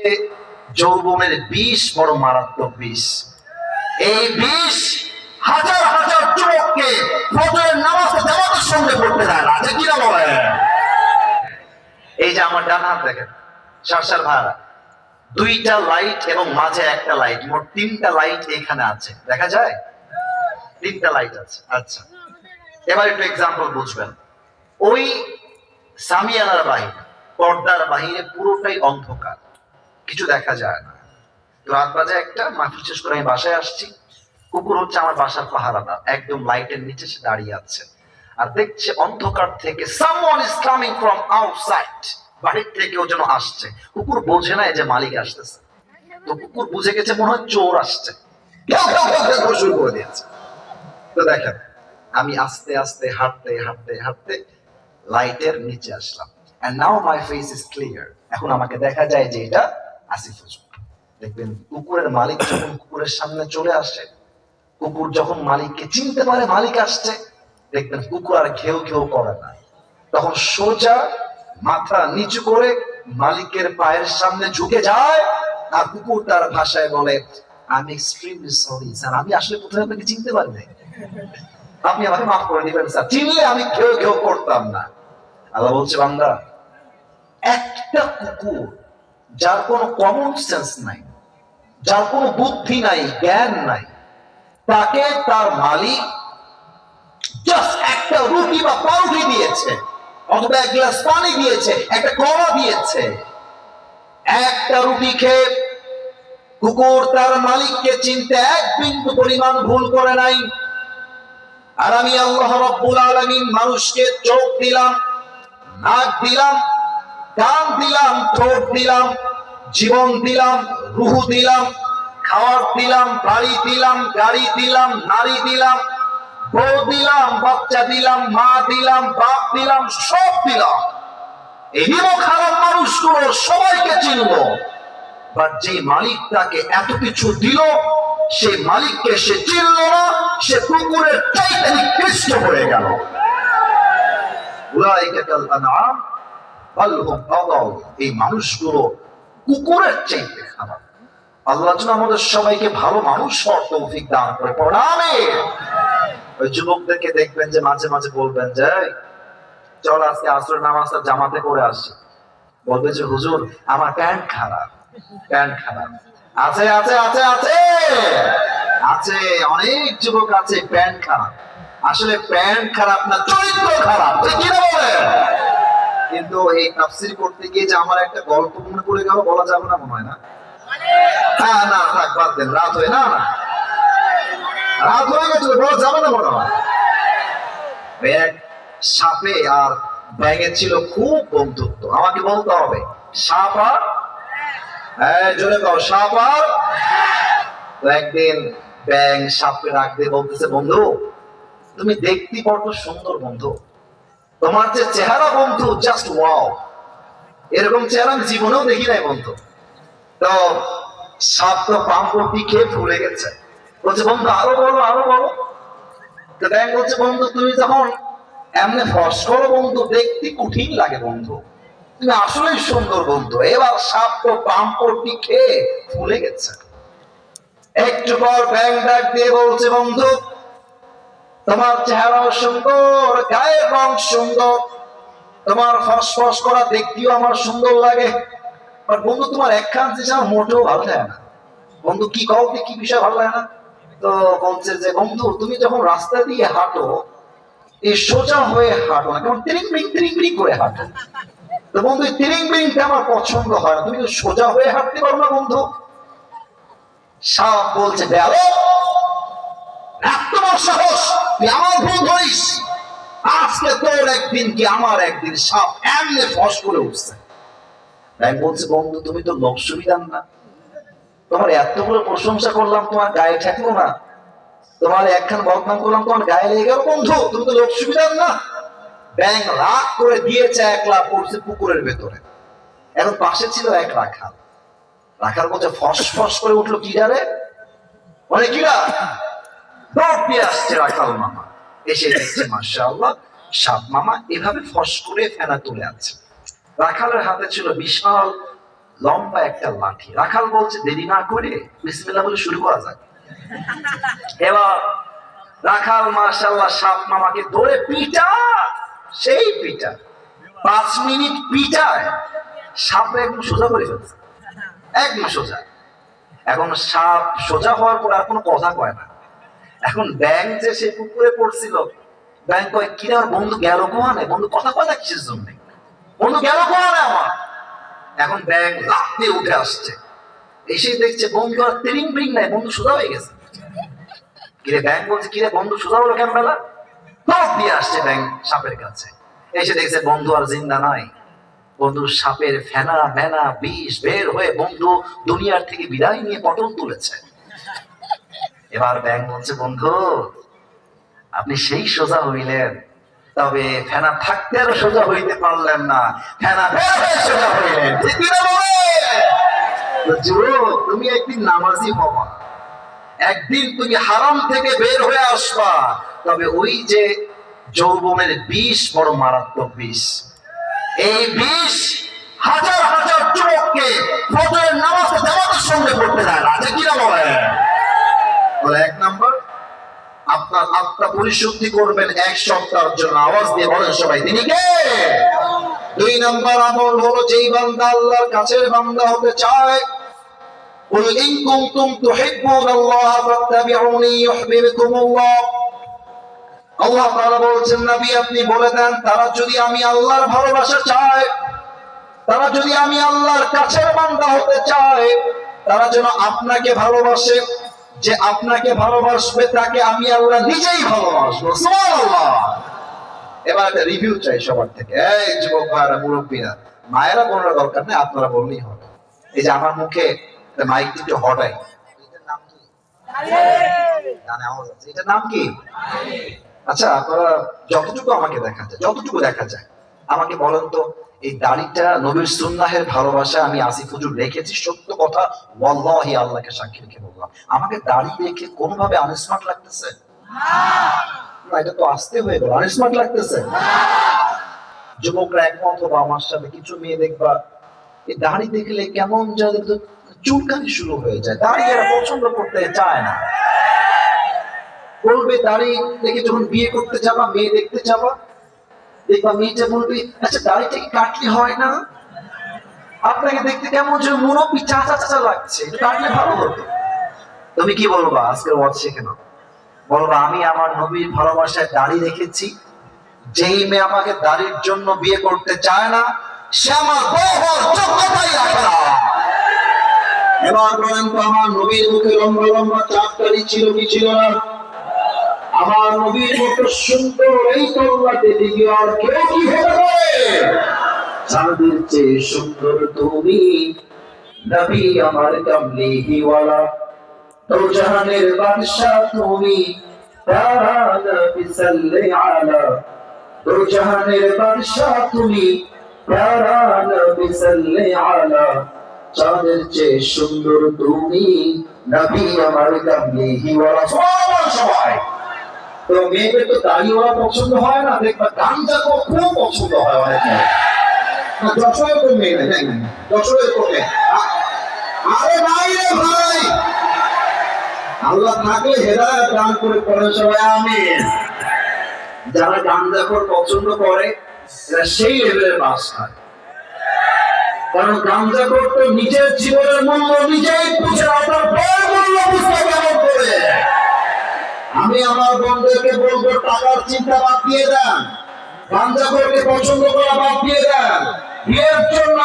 যে যৌবনের বিষ, বড় মারাত্মক বিষ। এই বিষ হাজার হাজার যুবককে ফজরের নামাজ জামাতের সঙ্গে পড়তে দেয় না। যে কিনা বলে? এই যে আমার ডান হাত দেখেন সারসার ভাড়া দুইটা লাইট এবং মাঝে একটা লাইট, মোট তিনটা লাইট এখানে আছে। দেখা যায়? তিনটা লাইট আছে। আচ্ছা এবার একটু এক্সাম্পল বুঝবেন। ওই সামিয়ানার বাহিনী, পর্দার বাহিরে পুরোটাই অন্ধকার। কিছু দেখা যায় না। তো রাত বাজে একটা মাহফিল শেষ করে আমি বাসায় আসছি। কুকুর হচ্ছে আমার বাসার পাহারাটা একদম লাইটের নিচে সে দাঁড়িয়ে আছে। আর দেখছে অন্ধকার থেকে someone is coming from outside যেন আসছে। কুকুর বোঝে না যে মালিক আসতেছে। তো কুকুর বুঝে গেছে মনে হয় চোর আসছে। শুরু করে দিয়েছে। তো দেখেন আমি আস্তে আস্তে হাঁটতে হাঁটতে হাঁটতে লাইটের নিচে আসলাম। And now my face is clear এখন আমাকে দেখা যায় যে এটা আসিফ হুজুর দেখবেন কুকুরের মালিক যখন কুকুরের সামনে চলে আসে, কুকুর যখন মালিককে চিনতে পারে মালিক আসছে, দেখবেন কুকুর আর ঘেউ ঘেউ করে না। তখন সোজা মাথা নিচু করে মালিকের পায়ের সামনে ঝুঁকে যায় আর কুকুর তার ভাষায় বলে আমি এক্সট্রিমলি সরি স্যার আমি আসলে প্রথমে আপনাকে চিনতে পারি নাই। আপনি আমাকে মাফ করে দিবেন স্যার চিনলে আমি ঘেউ ঘেউ করতাম না। আল্লাহ বলছে, বান্দা, একটা কুকুর যার কোনো কমন সেন্স নাই, যার কোনো বুদ্ধি নাই, জ্ঞান নাই, তাকে তার মালিক জাস্ট একটা রুটি বা পাউরুটি দিয়েছে, অথবা এক গ্লাস পানি দিয়েছে, একটা কলা দিয়েছে। একটা রুটি খেয়ে কুকুর তার মালিককে চিনতে এক বিন্দু পরিমাণ ভুল করে নাই। আর আমি আল্লাহ রব্বুল আলামিন মানুষকে চোখ দিলাম, নাক দিলাম কান দিলাম, ঠোঁট দিলাম, জীবন দিলাম, রুহু দিলাম, খাওয়ার দিলাম, বাড়ি দিলাম, গাড়ি দিলাম, নারী দিলাম, বউ দিলাম, বাচ্চা দিলাম, মা দিলাম, বাপ দিলাম, সব দিলাম। হিমো খারাপ মানুষগুলো সবাইকে চিনলো বাট যে মালিক তাকে এত কিছু দিল সেই মালিককে সে চিনল না, সে কুকুরের চাইতে নিকৃষ্ট হয়ে গেল। উলাইকা কাল। এই মানুষগুলো কুকুরের চাইতে খারাপ। আল্লাহ যেন আমাদের সবাইকে ভালো মানুষ হওয়ার তৌফিক দান করে। প্রণামে ওই যুবকদেরকে দেখবেন যে মাঝে মাঝে বলবেন যে চল আজকে আসর নামাজটা জামাতে করে আসি। বলবে যে, হুজুর, আমার প্যান্ট খারাপ প্যান্ট খারাপ। আছে আছে আছে আছে আছে, অনেক যুবক আছে, প্যান্ট খারাপ। আসলে প্যান্ট খারাপ না, চরিত্র খারাপ, ঠিক কি না বলেন? কিন্তু এই তাফসির করতে গিয়ে যে আমার একটা গল্প মনে গেল, বলা যাবে না, মনে হয় না। হ্যাঁ না, থাক, বাদ দেন, রাত হয়ে, না না। রাত হয়ে গেছে বলা যাবে না, মনে হয়। সাপে আর ছিল খুব বন্ধুত্ব। আমাকে বলতে হবে, সাপ আর? হ্যাঁ জোরে কও, সাপ আর? একদিন ব্যাং ডাক দিয়ে বলতেছে, বন্ধু, তুমি দেখতে বড্ড সুন্দর বন্ধু। তোমার যে চেহারা বন্ধু জাস্ট ওয়াও এরকম চেহারা আমি জীবনেও দেখি নাই বন্ধু। তো সাপ তো পাম্পটি খেয়ে ফুলে গেছে। বলছে, বন্ধু, আরও বলো আরও বলো। তো বলছে, বন্ধু, তুমি যখন এমনি ফস করো বন্ধু, দেখতে কঠিন লাগে বন্ধু। তুমি আসলেই সুন্দর বন্ধু। এবার সাপ তো পাম্পটি খেয়ে ফুলে গেছে। একটু পর ব্যাং ডাক দিয়ে বলছে, বন্ধু তোমার চেহারাও সুন্দর, গায়ের রং সুন্দর। তোমার ফসফস করা দেখতেও আমার সুন্দর লাগে। বন্ধু, তোমার একখান জিনিস আমার মোটেও ভালো লাগে না। বন্ধু, কি কও কি কি বিষয় ভালো লাগে না? তো বলছে যে, বন্ধু, তুমি যখন রাস্তা দিয়ে হাঁটো, এই সোজা হয়ে হাঁটো না কেমন তিরিং বিরিং তিরিং বিরিং করে হাঁটো। তো বন্ধু, এই তিরিং বিরিংটা আমার পছন্দ হয় না। তুমি তো সোজা হয়ে হাঁটতে পারো না, বন্ধু। সাপ বলছে বেয়ালো এত সাহস! তুই আমার ভুল ধরিস আজকে তোর একদিন কি আমার একদিন সাপ এমনি ফস করে উঠছে। তাই বলছে, বন্ধু, তুমি তো লোক সুবিধান না। তোমার এতগুলো প্রশংসা করলাম, তোমার গায়ে ঠেকলো না। তোমার একখান বদনাম করলাম, তোমার গায়ে লেগে গেল। বন্ধু, তুমি তো লোক সুবিধান না। ব্যাং রাগ করে দিয়েছে একলা পড়ছে পুকুরের ভেতরে। এখন পাশে ছিল এক রাখাল। রাখাল বলছে, ফস ফস করে উঠল কি জানে মানে কিরা দৌড় দিয়ে আসছে রাখাল মামা। এসে দেখছে, মাশাআল্লাহ, সাপ মামা এভাবে ফস করে ফেনা তুলে আছে। রাখালের হাতে ছিল বিশাল, লম্বা একটা লাঠি। রাখাল বলছে, দেরি না করে বিসমিল্লাহ বলে শুরু করা যাক। এবার রাখাল মার্শাল্লাহ সাপ মামাকে ধরে পিটা, সেই পিটা, পাঁচ মিনিট পিটায় সাপে একদম সোজা করে ফেলছে। একদম সোজা। এখন সাপ সোজা হওয়ার পর আর কোনো কথা কয় না। এখন ব্যাংক যে সে পুকুরে পড়ছিল ব্যাং কয় কিরে আমার বন্ধু গেল কোহানে বন্ধু কথা না কিসের জন্য? বন্ধু গেল কোহানে আমার? এখন ব্যাং লাফ দিয়ে উঠে আসছে। এসে দেখছে বন্ধু আর তিরিং বিরিং নাই, বন্ধু সোজা হয়ে গেছে। কিরে ব্যাং বলছে কিরে বন্ধু সোজা হলো কেন বেলা লাফ দিয়ে আসছে ব্যাং সাপের কাছে। এসে দেখছে বন্ধু আর জিন্দা নাই। বন্ধু সাপের ফেনা, মেনা, বিষ বের হয়ে বন্ধু দুনিয়ার থেকে বিদায় নিয়ে পটন তুলেছে। এবার ব্যাং বলছে, বন্ধু, আপনি সেই সোজা হইলেন। তবে ফেনা থাকতে আরও সোজা হইতে পারলেন না। ফেনা সোজা হইলেন। তুমি একদিন নামাজি হবা। একদিন তুমি হারাম থেকে বের হয়ে আসবা। তবে ওই যে যৌবনের বিষ, বড় মারাত্মক বিষ। এই বিষ হাজার হাজার যুবককে নামাজ জামাতের সঙ্গে পড়তে দেয় না। আছে কিনা বলে? বলে এক নাম্বার আপনার আত্মা পরিশুদ্ধি করবেন এক সপ্তাহের জন্য আওয়াজ দিয়ে বলেন সবাই তিনি কে দুই নাম্বার আমল হলো যেই বান্দা আল্লাহর কাছের বান্দা হতে চায় قل إن كنتم تحبون الله فاتبعوني يحببكم الله আল্লাহ তাআলা বলছেন নবী আপনি বলে দেন তারা যদি আমি আল্লাহর ভালোবাসা চায় তারা যদি আমি আল্লাহর কাছের বান্দা হতে চায় তারা যেন আপনাকে ভালোবাসে যে আপনাকে ভালোবাসবে, তাকে আমি আল্লাহ নিজেই ভালোবাসবো। এবার একটা রিভিউ চাই সবার থেকে। এই যুবক ভাইরা, মুরব্বীরা, মায়েরা বলার দরকার নেই, আপনারা বললেই হবে। এই যে আমার মুখে মাইক একটু হটাই। এটার নাম কি? আচ্ছা আপনারা যতটুকু আমাকে দেখা যায়, যতটুকু দেখা যায়, আমাকে বলেন তো। এই দাড়িটা নবীর সুন্নাহের ভালোবাসা আমি আসিফ হুজুর রেখেছি। সত্য কথা, ওয়াল্লাহি আল্লাহকে সাক্ষী রেখে বললাম। আমাকে দাড়ি দেখে কোনোভাবে আনস্মার্ট লাগতেছে? না, এটা তো আসতে হয়ে গেল। আনস্মার্ট লাগতেছে? যুবকরা একমত হব, আমার সাথে কিছু মেয়ে দেখবা, এই দাড়ি দেখলে কেমন একটু চুলকানি শুরু হয়ে যায়। দাড়ি এরা পছন্দ করতে চায় না। বলবে, দাড়ি দেখে যখন বিয়ে করতে যাবা, মেয়ে দেখতে যাবা দেখবা মেয়েটা বলবে আচ্ছা দাড়িটা কাটলে হয় না? আপনাকে দেখতে কেমন যে মুরব্বী চাচা চাচা লাগছে কাটলে ভালো হতো। তুমি কি বলবা, আজকের ওয়াজ শিখে নাও। বলবা, আমি আমার নবীর ভালোবাসায় দাড়ি রেখেছি। যেই মেয়ে আমাকে দাড়ির জন্য বিয়ে করতে চায় না, সে আমার যোগ্যতাই রাখে না। এবার বলেন আমার নবীর মুখে লম্বা লম্বা চাপ ছিল কি ছিল না? আমার নবীর মতো সুন্দর এই তল্লাটে দিকে আর কেউ কি হতে পারে? চাঁদের চেয়ে সুন্দর তুমি নবী আমার তো জাহানের তুমি চাঁদের চেয়ে সুন্দর তুমি নবী আমার কামলিহিওয়ালা। সবাই। তো মেয়েদের তো দাড়িওয়ালা পছন্দ হয় না দেখবা গাঞ্জা খুব পছন্দ হয় না, তো মেয়ে মেয়ে। আরে নাই রে ভাই! আল্লাহ থাকলে দান করে পড়ে সবাই আমিন। যারা পছন্দ করে এরা সেই লেভেলের বাস খায়। কারণ গাঞ্জাখোর তো নিজের জীবনের মূল্য নিজেই বুঝে না তার বড় মূল্য বুঝতে করে আমি আমার বন্ধুকে বলব, টাকার চিন্তা বাদ দিয়ে দেন। গাঞ্জাখোরকে পছন্দ করা বাদ দিয়ে দেন। বিয়ের জন্য